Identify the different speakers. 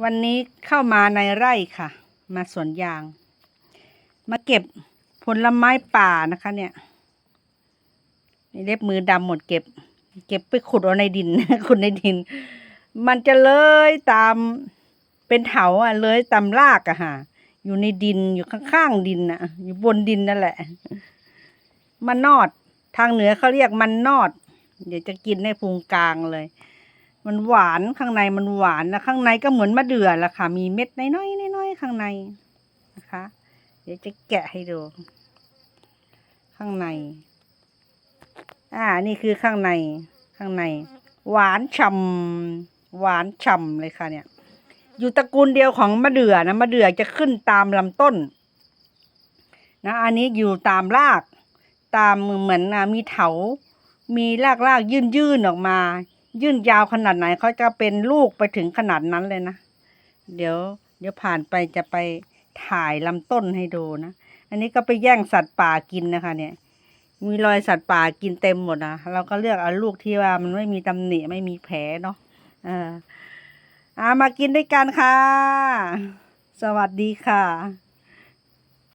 Speaker 1: วันนี้เข้ามาในไร่ค่ะ มาสวนยาง มาเก็บผลไม้ป่านะคะ เนี่ยนี่เล็บมือดำหมดเก็บ เก็บไปขุดเอาในดิน ขุดในดิน มันจะเลยตามเป็นเถาอะเลยตามรากอะฮะอยู่ในดินอยู่ข้างๆดินอะอยู่บนดินนั่นแหละ มันนอดทางเหนือเขาเรียกมันนอด เดี๋ยวจะกินในพุงกลางเลย มันหวานข้างในมันหวานนะข้างในก็เหมือนมะเดื่อละค่ะ มีเม็ดน้อยๆน้อยๆข้างในนะคะ เดี๋ยวจะแกะให้ดู ข้างใน อ่า นี่คือข้างในข้างใน หวานฉ่ำหวานฉ่ำเลยค่ะ เนี่ย อยู่ตระกูลเดียวของมะเดื่อนะมะเดื่อจะขึ้นตามลำต้น นะอันนี้อยู่ตามราก ตามเหมือนอะมีเถา มีรากรากยื่นยื่นๆออกมา ยื่นยาวขนาดไหนเขาจะเป็นลูกไปถึงขนาดนั้นเลยนะ เดี๋ยว เดี๋ยวผ่านไปจะไปถ่ายลำต้นให้ดูนะ อันนี้ก็ไปแย่งสัตว์ป่ากินนะคะ เนี่ย มีรอยสัตว์ป่ากินเต็มหมดนะเราก็เลือกเอาลูกที่ว่ามันไม่มีตำหนิไม่มีแผลเนาะเอออามากินด้วยกันค่ะ สวัสดีค่ะ